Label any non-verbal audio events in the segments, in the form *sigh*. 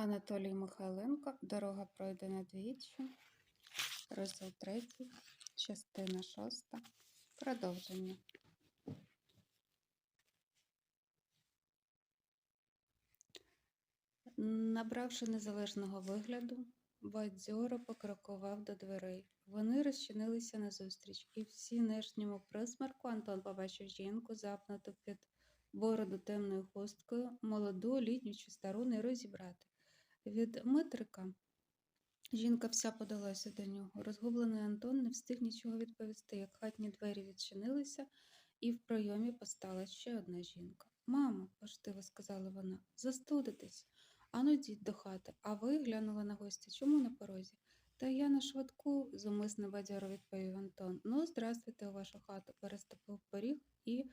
Анатолій Михайленко. Дорога пройдена двічі. Розділ третій, частина шоста. Продовження. Набравши незалежного вигляду, бадьоро покрокував до дверей. Вони розчинилися назустріч, і в сінешньому присмерку Антон побачив жінку, запнуту під бороду темною хусткою, молоду, літню чи стару не розібрати. Від Митрика жінка вся подалася до нього. Розгублений Антон не встиг нічого відповісти, як хатні двері відчинилися, і в пройомі постала ще одна жінка. Мамо, поштиво сказала вона, застудитесь. Ану, діть до хати, а ви глянула на гостя. Чому на порозі? Та я на швидку, зумисно бадьоро відповів Антон. Ну, здрастуйте у вашу хату, переступив поріг і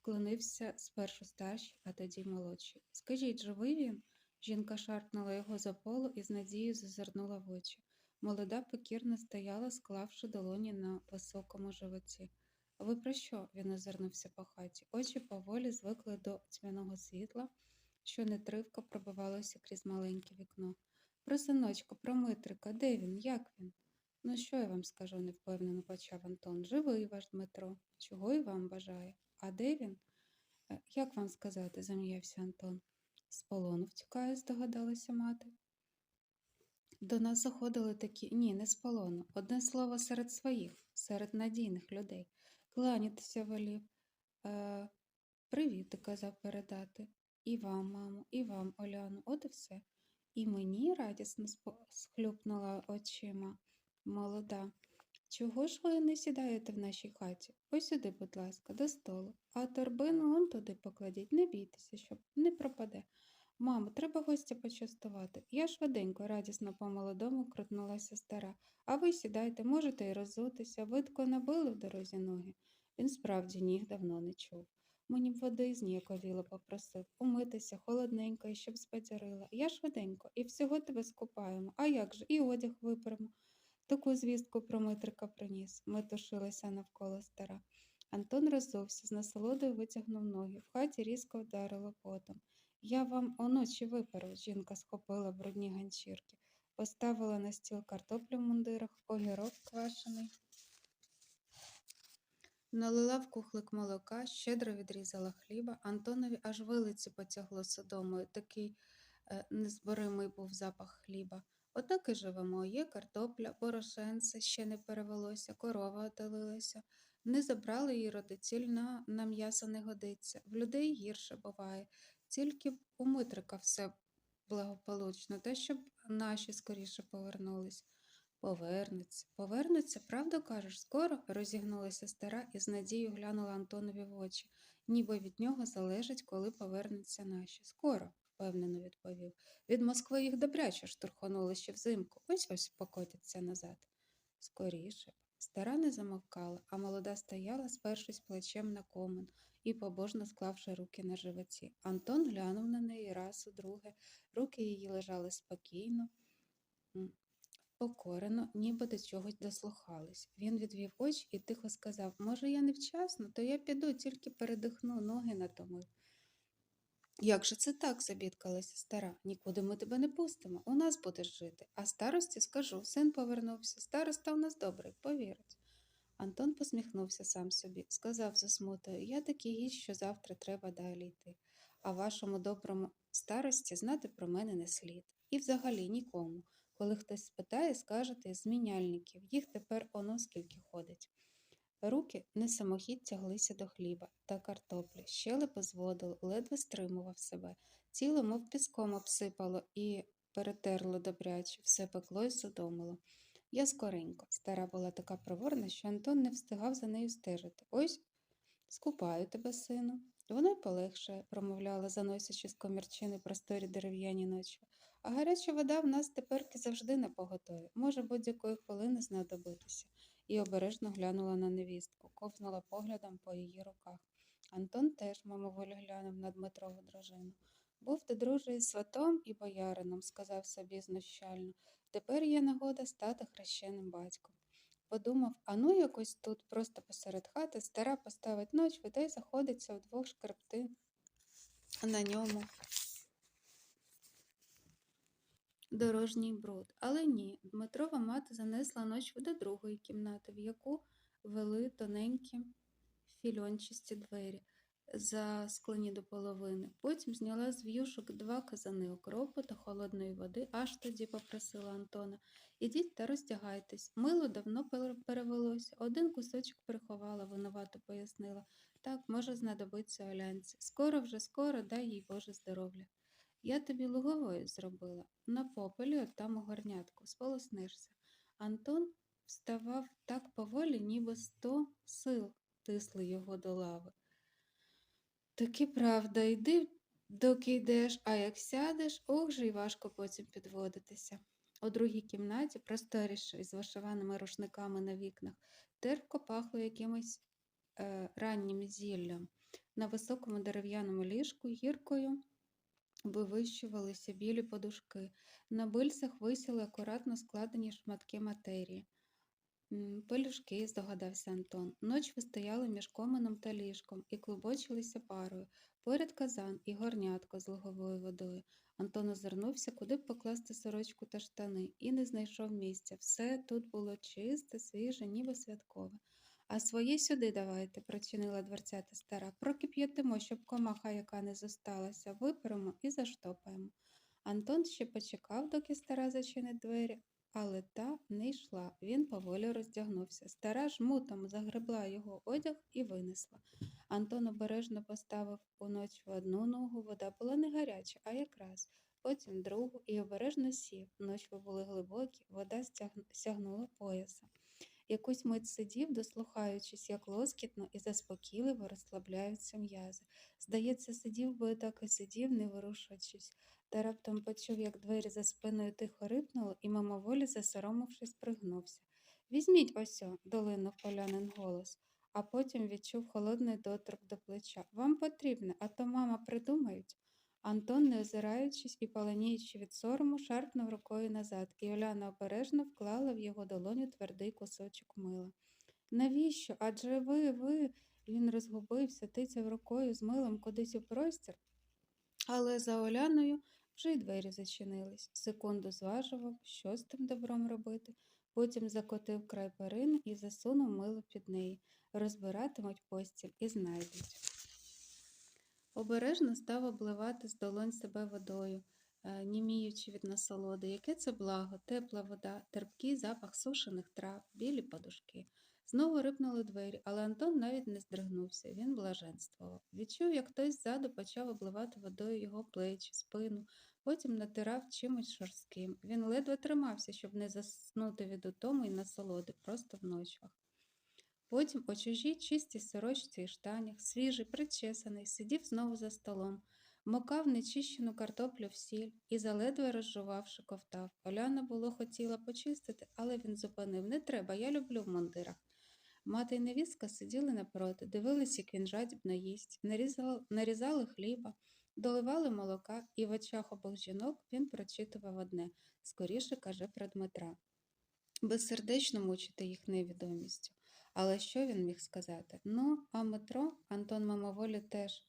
вклонився спершу старший, а тоді молодший. Скажіть, живий він? Жінка шарпнула його за полу і з надією зазирнула в очі. Молода покірно стояла, склавши долоні на високому животі. Ви про що? він озирнувся по хаті. Очі поволі звикли до тьмяного світла, що нетривко пробивалося крізь маленьке вікно. Про синочка, про Митрика, де він, як він? Ну, що я вам скажу, невпевнено почав Антон. Живий ваш Дмитро. Чого й вам бажає? А де він? «Е, Як вам сказати, зам'явся Антон. З полону втікає, здогадалася мати. До нас заходили такі, ні, не з полону. Одне слово серед своїх, серед надійних людей. Кланятися волів. Е, привіт, казав передати. І вам, мамо, і вам, Оляну, от і все. І мені радісно схлюпнула очима молода. Чого ж ви не сідаєте в нашій хаті? Ось сюди, будь ласка, до столу. А торбину он туди покладіть, не бійтеся, щоб не пропаде. Мамо, треба гостя почастувати. Я швиденько, радісно по-молодому крутнулася стара. А ви сідайте, можете й розутися, видко набили в дорозі ноги. Він справді ніг давно не чув. Мені б води зніяковіло попросив, умитися холодненько і щоб збадьорила. Я швиденько, і всього тебе скупаємо. А як же, і одяг виперемо. Таку звістку про Митрика приніс. Ми тушилися навколо стара. Антон роззувся, з насолодою витягнув ноги. В хаті різко вдарило потом. Я вам оночі виперу, жінка схопила брудні ганчірки, поставила на стіл картоплю в мундирах, огірок квашений. Налила в кухлик молока, щедро відрізала хліба. Антонові аж вилиці потягло содомою. Такий е, незборимий був запах хліба. Отак і живемо. Є картопля, порошенце ще не перевелося, корова отелилася. Не забрали її родиціль на, на м'ясо не годиться. В людей гірше буває. Тільки б у Митрика все благополучно, та щоб наші скоріше повернулись. Повернеться, повернеться, правду кажеш, скоро розігнулася стара і з надією глянула Антонові в очі, ніби від нього залежить, коли повернуться наші. Скоро, впевнено відповів. Від Москви їх добряче штурхонули ще взимку. Ось ось покотяться назад. Скоріше. Стара не замовкала, а молода стояла, спершись плечем на комин і побожно склавши руки на животі. Антон глянув на неї раз, удруге. Руки її лежали спокійно, покорено, ніби до чогось дослухались. Він відвів очі і тихо сказав: Може, я невчасно, то я піду, тільки передихну, ноги натомив. Як же це так? забідкалася стара. Нікуди ми тебе не пустимо. У нас будеш жити. А старості скажу, син повернувся. Староста у нас добрий, повірить. Антон посміхнувся сам собі, сказав засмутою, я такий гість, що завтра треба далі йти. А вашому доброму старості знати про мене не слід. І взагалі нікому. Коли хтось спитає, скажете зміняльників. Їх тепер оно скільки ходить. Руки не самохід тяглися до хліба та картоплі, щелепи зводило, ледве стримував себе. Тіло, мов піском обсипало і перетерло добряче, все пекло й судомило. Я скоренько. Стара була така проворна, що Антон не встигав за нею стежити. Ось скупаю тебе, сину. Воно й полегшає, промовляла, заносячи з комірчини просторі дерев'яні ночі. А гаряча вода в нас теперки завжди на поготові, може будь-якої хвилини знадобитися. І обережно глянула на невістку, ковзнула поглядом по її руках. Антон теж мимоволі глянув на Дмитрову дружину. Був ти друже із сватом і боярином, сказав собі знущально. Тепер є нагода стати хрещеним батьком. Подумав, а ну якось тут, просто посеред хати, стара поставить ноч, та й заходиться вдвох шкребти на ньому. дорожній бруд. Але ні, Дмитрова мати занесла ночву до другої кімнати, в яку вели тоненькі фільончасті двері, засклені до половини. Потім зняла з в'юшок два казани окропу та холодної води, аж тоді попросила Антона. Ідіть та роздягайтесь. Мило давно пере- перевелося. Один кусочок приховала, винувато пояснила. Так, може знадобиться Олянці. Скоро вже скоро, дай їй Боже здоров'я. Я тобі лугової зробила. На попелі от там у горнятку, сполоснишся. Антон вставав так поволі, ніби сто сил тисли його до лави. Таки правда, йди, доки йдеш, а як сядеш, ох же й важко потім підводитися. У другій кімнаті, просторіше, із вишиваними рушниками на вікнах, терпко пахло якимось е, раннім зіллям. На високому дерев'яному ліжку гіркою вивищувалися білі подушки. На бильцях висіли акуратно складені шматки матерії. Пелюшки, здогадався Антон. Ночви стояли між комином та ліжком і клубочилися парою. Поряд казан і горнятко з луговою водою. Антон озирнувся, куди б покласти сорочку та штани, і не знайшов місця. Все тут було чисте, свіже, ніби святкове. А свої сюди давайте, прочинила дверцята стара. Прокип'ятимо, щоб комаха яка не зосталася, виперемо і заштопаємо. Антон ще почекав, доки стара зачинить двері, але та не йшла. Він поволі роздягнувся. Стара жмутом загребла його одяг і винесла. Антон обережно поставив уночі в одну ногу, вода була не гаряча, а якраз. Потім другу і обережно сів. Ночі були глибокі, вода стягнула пояса. Якусь мить сидів, дослухаючись, як лоскітно і заспокійливо розслабляються м'язи. Здається, сидів би так і сидів, не ворушачись, та раптом почув, як двері за спиною тихо рипнули і мимоволі, засоромившись, пригнувся. Візьміть осьо, долинув полянин голос, а потім відчув холодний доторк до плеча. Вам потрібне, а то мама придумають. Антон, не озираючись і паленіючи від сорому, шарпнув рукою назад, і Оляна обережно вклала в його долоню твердий кусочок мила. Навіщо? Адже ви, ви. Він розгубився, тицяв рукою з милом кудись у простір, але за Оляною вже й двері зачинились. Секунду зважував, що з тим добром робити. Потім закотив край перини і засунув мило під неї. Розбиратимуть постіль і знайдуть. Обережно став обливати з долонь себе водою, е, німіючи від насолоди. Яке це благо, тепла вода, терпкий запах сушених трав, білі подушки. Знову рипнули двері, але Антон навіть не здригнувся, він блаженствував. Відчув, як хтось ззаду почав обливати водою його плечі, спину, потім натирав чимось шорстким. Він ледве тримався, щоб не заснути від утому і насолоди, просто в ночвах. Потім у чужій чистій сорочці і штанях, свіжий, причесаний, сидів знову за столом, мокав нечищену картоплю в сіль і заледве розжувавши ковтав. Оляна було хотіла почистити, але він зупинив не треба, я люблю в мундирах. Мати й невістка сиділи напроти, дивились, як він жадібно їсть, нарізали, нарізали хліба, доливали молока, і в очах обох жінок він прочитував одне скоріше каже про Дмитра. Безсердечно мучити їх невідомістю. Але що він міг сказати? Ну, а метро Антон мимоволі теж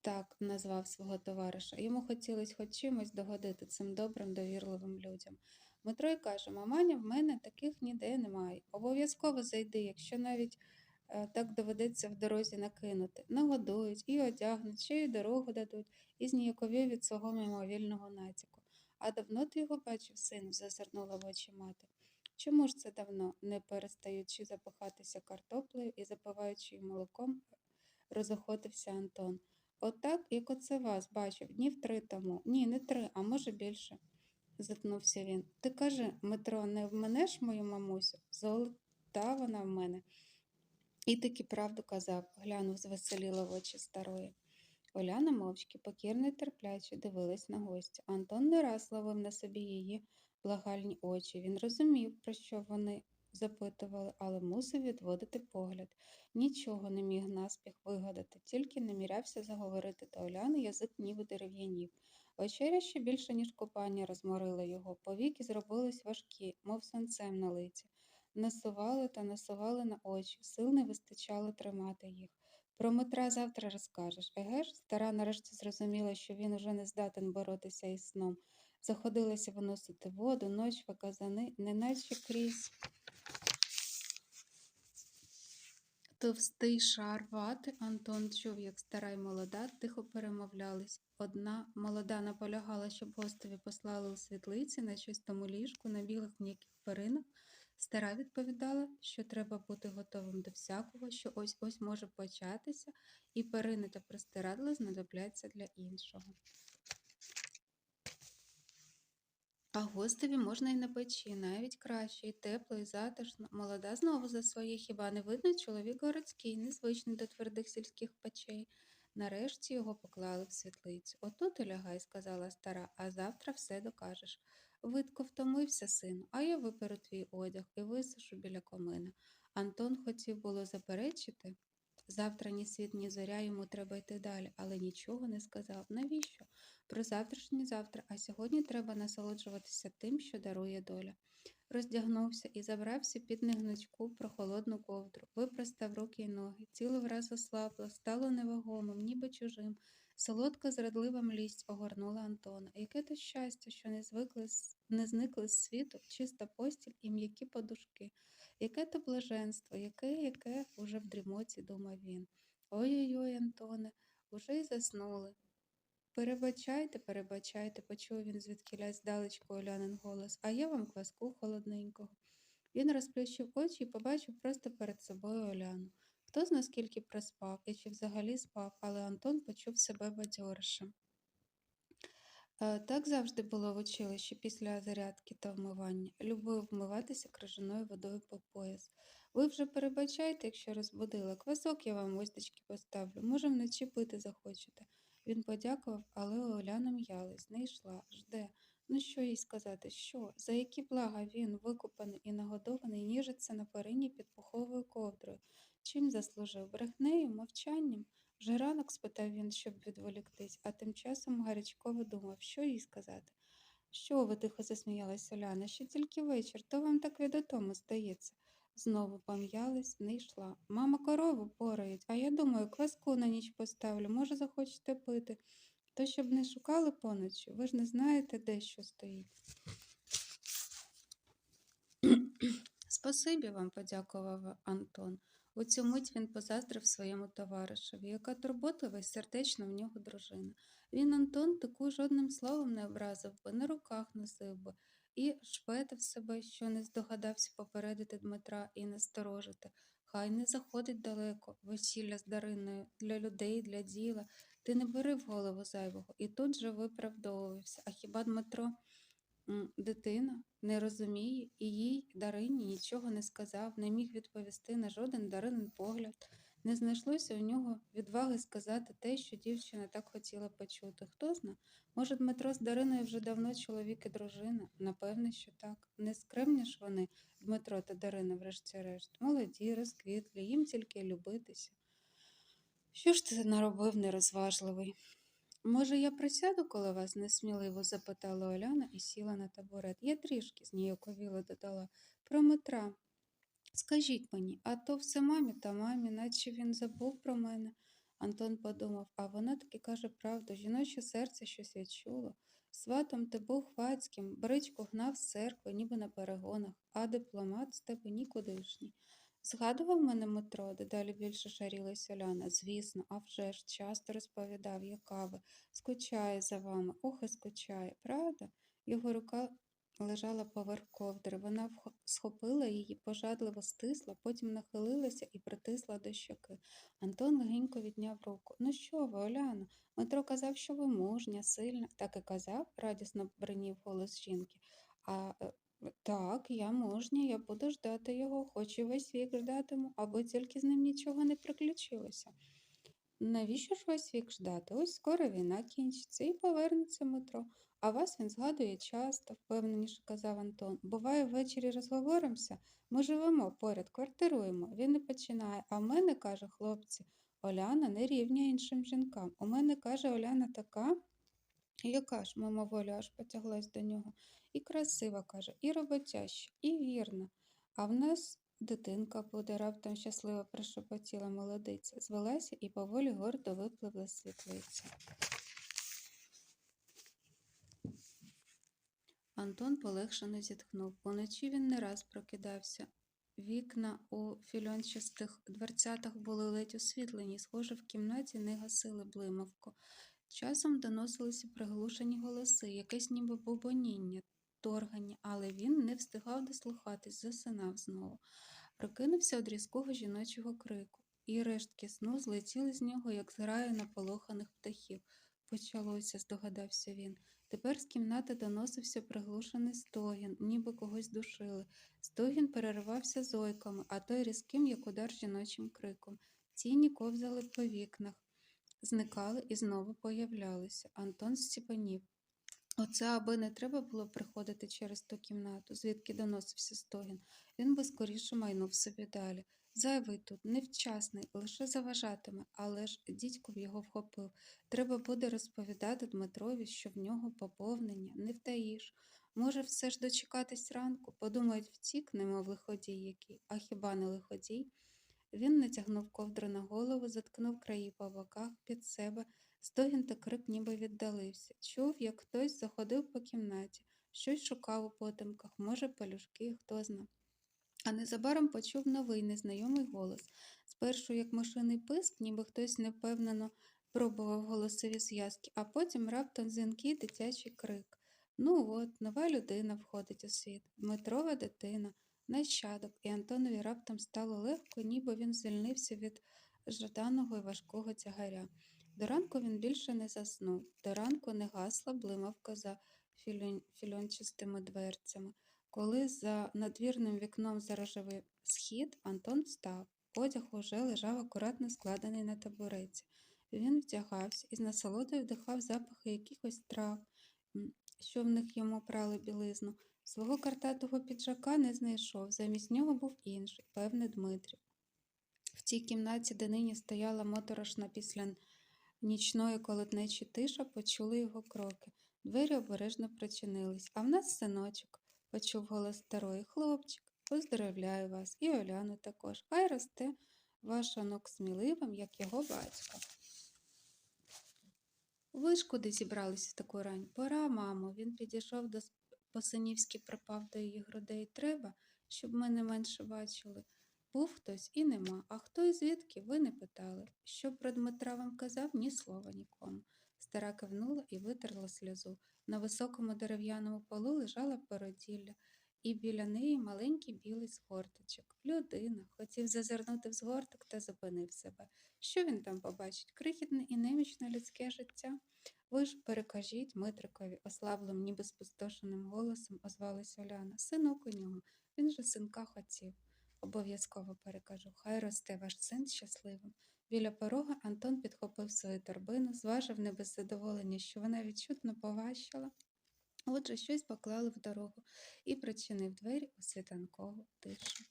так назвав свого товариша. Йому хотілося хоч чимось догодити цим добрим, довірливим людям. Дмитро й каже: Маманя, в мене таких ніде немає. Обов'язково зайди, якщо навіть е, так доведеться в дорозі накинути. Нагодують і одягнуть, ще й дорогу дадуть, і зніякові від свого мимовільного натяку. А давно ти його бачив, сину? зазирнула в очі мати. Чому ж це давно, не перестаючи запихатися картоплею і запиваючи її молоком, розохотився Антон. Отак, як оце вас бачив, днів три тому. Ні, не три, а може більше, затнувся він. Ти кажи, Метро, не вминеш мою мамусю? Золота вона в мене. І таки правду казав, глянув звеселіло в очі старої. Оляна мовчки, покірно й терпляче дивилась на гостя. Антон не раз ловив на собі її благальні очі. Він розумів, про що вони запитували, але мусив відводити погляд. Нічого не міг наспіх вигадати, тільки намірявся заговорити та Оляни язик ніби дерев'янів. Вечеря ще більше, ніж купання, розморила його. Повіки зробились важкі, мов сонцем на лиці. Насували та насували на очі, сил не вистачало тримати їх. Про Дмитра завтра розкажеш. Еге ж, стара нарешті зрозуміла, що він уже не здатен боротися із сном. Заходилася виносити воду, ночва, казани, неначе крізь товстий шар вати Антон чув, як стара й молода тихо перемовлялись. Одна молода наполягала, щоб гостеві послали у світлиці на чистому ліжку на білих м'яких перинах. Стара відповідала, що треба бути готовим до всякого, що ось ось може початися, і перини та простирадла знадобляться для іншого. А гостеві можна й на печі, навіть краще, і тепло, і затишно. Молода знову за своє хіба не видно чоловік городський, незвичний до твердих сільських печей. Нарешті його поклали в світлицю. Отут і лягай, сказала стара, а завтра все докажеш. Видко втомився, сину, а я виперу твій одяг і висушу біля комина. Антон хотів було заперечити. Завтра ні світ, ні зоря йому треба йти далі, але нічого не сказав. Навіщо? Про завтрашнє завтра, а сьогодні треба насолоджуватися тим, що дарує доля. Роздягнувся і забрався під негнучку прохолодну ковдру, випростав руки й ноги, тіло враз ослабло, стало невагомим, ніби чужим. Солодка зрадлива млість огорнула Антона. Яке то щастя, що не звикли не зникли з світу, чиста постіль і м'які подушки. Яке то блаженство, яке, яке уже в дрімоті думав він. Ой-ой-ой, Антоне, уже й заснули. Перебачайте, перебачайте, почув він звідкіля здалечку Олянин голос, а я вам кваску холодненького. Він розплющив очі і побачив просто перед собою Оляну. Хто зна скільки проспав і чи взагалі спав, але Антон почув себе бадьоришем. Е, Так завжди було в училищі після зарядки та вмивання. Любив вмиватися крижаною водою по пояс. Ви вже перебачайте, якщо розбудила. Квасок я вам гостечки поставлю. Може, вночі пити захочете. Він подякував, але Оляна м'ялась, не йшла, жде. Ну що їй сказати, що? За які блага він, викупаний і нагодований, ніжиться на перині під пуховою ковдрою? Чим заслужив? Брехнею, мовчанням? Вже ранок спитав він, щоб відволіктись, а тим часом гарячково думав, що їй сказати. Що ви тихо засміялась Оляна, ще тільки вечір, то вам так відотому здається. Знову пом'ялась, не йшла. Мама корову порають, а я думаю, кваску на ніч поставлю, може, захочете пити. То щоб не шукали поночі, ви ж не знаєте, де що стоїть. *clears throat* Спасибі вам, подякував Антон. У цю мить він позаздрив своєму товаришеві, яка турботлива й сердечна в нього дружина. Він, Антон, таку жодним словом не образив би, на руках носив би, і шпетив себе, що не здогадався попередити Дмитра і насторожити. Хай не заходить далеко, весілля з Дариною, для людей, для діла. Ти не бери в голову зайвого. І тут же виправдовувався. А хіба Дмитро, дитина, не розуміє і їй, Дарині, нічого не сказав, не міг відповісти на жоден Даринин погляд. Не знайшлося у нього відваги сказати те, що дівчина так хотіла почути. Хто зна, може, Дмитро з Дариною вже давно чоловік і дружина? Напевне, що так. Не скремні ж вони, Дмитро та Дарина, врешті-решт. Молоді, розквітлі, їм тільки любитися. Що ж ти наробив нерозважливий? Може, я присяду коло вас? несміливо запитала Оляна і сіла на табурет. Я трішки зніяковіло додала. Про Дмитра. Скажіть мені, а то все мамі та мамі, наче він забув про мене. Антон подумав, а вона таки каже правду, жіноче серце щось відчуло. Сватом ти був хвацьким, бричку гнав з церкви, ніби на перегонах, а дипломат з тебе нікудишній. Згадував мене Дмитро, дедалі більше шарілась Оляна. Звісно, а вже ж часто розповідав, яка ви. Скучає за вами, ох і скучає, правда? Його рука лежала поверх ковдри. Вона схопила її, пожадливо стисла, потім нахилилася і притисла до щоки. Антон легенько відняв руку. Ну що ви, Оляно? Дмитро казав, що ви мужня, сильна. Так і казав, радісно бринів голос жінки. А е, так, я мужня, я буду ждати його, хоч і весь вік ждатиму, аби тільки з ним нічого не приключилося. Навіщо ж весь вік ждати? Ось скоро війна кінчиться і повернеться Дмитро. А вас він згадує часто, впевненіше казав Антон. Буває, ввечері розговоримося. Ми живемо поряд, квартируємо. Він не починає. А в мене, каже хлопці, Оляна не рівня іншим жінкам. У мене, каже, Оляна така, яка ж, мимоволі аж потяглась до нього. І красива, каже, і роботяща, і вірна. А в нас дитинка буде, раптом щасливо прошепотіла молодиця, звелася і поволі гордо випливла з Антон полегшено зітхнув. Уночі він не раз прокидався. Вікна у фільончастих дверцятах були ледь освітлені, схоже, в кімнаті не гасили блимавку. Часом доносилися приглушені голоси, якесь ніби бубоніння, торгання, але він не встигав дослухатись, засинав знову. Прокинувся від різкого жіночого крику, і рештки сну злетіли з нього, як зграя наполоханих птахів. Почалося, здогадався він. Тепер з кімнати доносився приглушений стогін, ніби когось душили. Стогін переривався зойками, а той різким, як удар жіночим криком. Тіні ковзали по вікнах, зникали і знову появлялися. Антон зціпанів. Оце аби не треба було приходити через ту кімнату, звідки доносився стогін. Він би скоріше майнув собі далі. Зайвий тут, невчасний, лише заважатиме, але ж дідько його вхопив. Треба буде розповідати Дмитрові, що в нього поповнення, не втаїш. Може, все ж дочекатись ранку, подумають, втік, немов лиходій який, а хіба не лиходій? Він натягнув ковдру на голову, заткнув краї по боках під себе. Стогін та крик ніби віддалився. Чув, як хтось заходив по кімнаті, щось шукав у потемках, може, пелюшки, хто зна. А незабаром почув новий незнайомий голос. Спершу, як машинний писк, ніби хтось невпевнено пробував голосові зв'язки, а потім раптом дзвінкий дитячий крик. Ну от, нова людина входить у світ, Дмитрова дитина, нащадок, і Антонові раптом стало легко, ніби він звільнився від жаданого і важкого тягаря. До ранку він більше не заснув, до ранку не гасла блимавка за фільон... фільончастими дверцями. Коли за надвірним вікном зарожевий схід, Антон встав. Одяг уже лежав акуратно складений на табуреці. Він вдягався і з насолодою вдихав запахи якихось трав, що в них йому прали білизну. Свого картатого піджака не знайшов, замість нього був інший, певне, Дмитрів. В цій кімнаті, де нині стояла моторошна після нічної колотнечі тиша, почули його кроки. Двері обережно причинились. А в нас синочок, почув голос старої. Хлопчик, поздоровляю вас і Оляну також. Хай росте ваш онук сміливим, як його батько. Ви ж куди зібралися в таку рань? Пора, мамо. Він підійшов до по-синівськи припав до її грудей. Треба, щоб мене менше бачили. Був хтось і нема, а хто і звідки ви не питали. Що про Дмитра вам казав, ні слова нікому. Стара кивнула і витерла сльозу. На високому дерев'яному полу лежала породілля, і біля неї маленький білий згорточок. Людина хотів зазирнути в згорток та зупинив себе. Що він там побачить? Крихітне і немічне людське життя. Ви ж перекажіть Митрикові, ослаблим, ніби спустошеним голосом озвалась Оляна. Синок у нього, він же синка хотів. Обов'язково перекажу, хай росте ваш син щасливим. Біля порога Антон підхопив свою торбину, зважив не без задоволення, що вона відчутно поважчала. Отже, щось поклали в дорогу і причинив двері у світанкову тишу.